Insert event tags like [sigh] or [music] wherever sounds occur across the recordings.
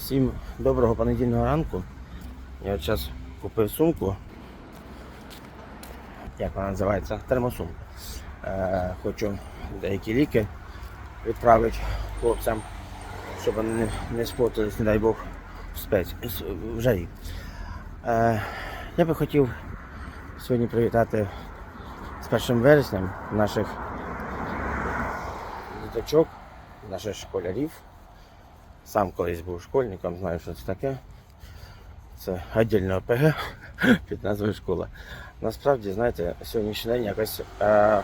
Всім доброго понедільного ранку. Я от зараз купив сумку. Як вона називається? Термосумка. Е, хочу деякі ліки відправити хлопцям, щоб вони не, не спотились, не дай Бог, в спеці с- в жарі. Е, я би хотів сьогодні привітати з 1 вереснем наших діточок, наших школярів. Сам колись був школьником, знаю, що це таке. Це віддільне ОПГ [laughs] під назвою школа. Насправді, знаєте, сьогоднішній день якось е,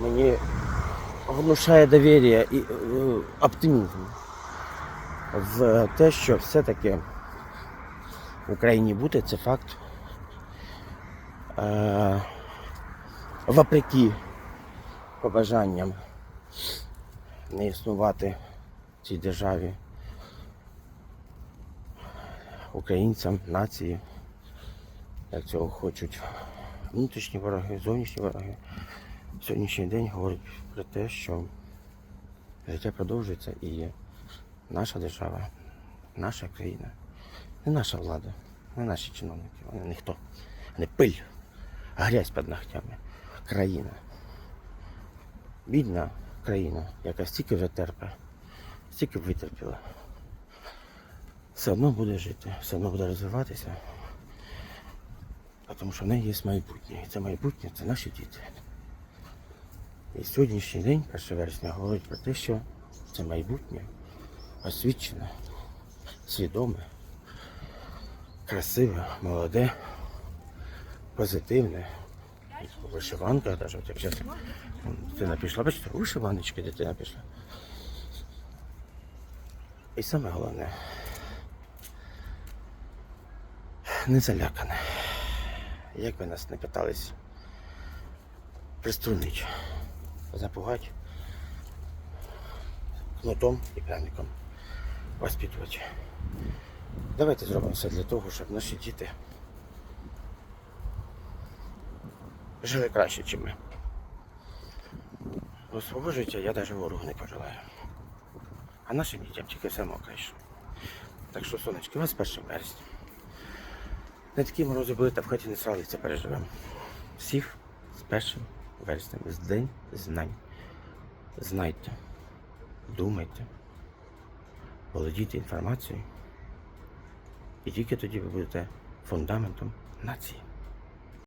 мені внушає довір'я і е, оптимізм в те, що все-таки в Україні бути це факт. Е, вопреки побажанням не існувати цій державі українцям, нації, як цього хочуть внутрішні вороги, зовнішні вороги. Сьогоднішній день говорить про те, що життя продовжується і наша держава, наша країна, не наша влада, не наші чиновники, вони ніхто, не пиль, а грязь під ногтями. Країна. Бідна країна, яка стільки вже терпе, стільки витерпіла. Все одно буде жити, все одно буде розвиватися. Тому що в неї є майбутнє. І це майбутнє це наші діти. І сьогоднішній день, 1 вересня, говорить про те, що це майбутнє освічене, свідоме, красиве, молоде, позитивне. В вишиванках навіть, зараз дитина пішла, бачите, вишиваночки дитина пішла. І саме головне, не залякане. Як ви нас не питались приструнить, запугати кнутом і пряником воспитувати. Давайте зробимо все для того, щоб наші діти жили краще, ніж ми. Бо свого життя я навіть ворогу не пожелаю. А нашим дітям тільки все краще. Так що, сонечки, у вас 1 вересня. Не такі морози були, та в хаті не срали, це переживемо. Всіх з першим вереснем, з День знань. Знайте, думайте, володійте інформацією. І тільки тоді ви будете фундаментом нації.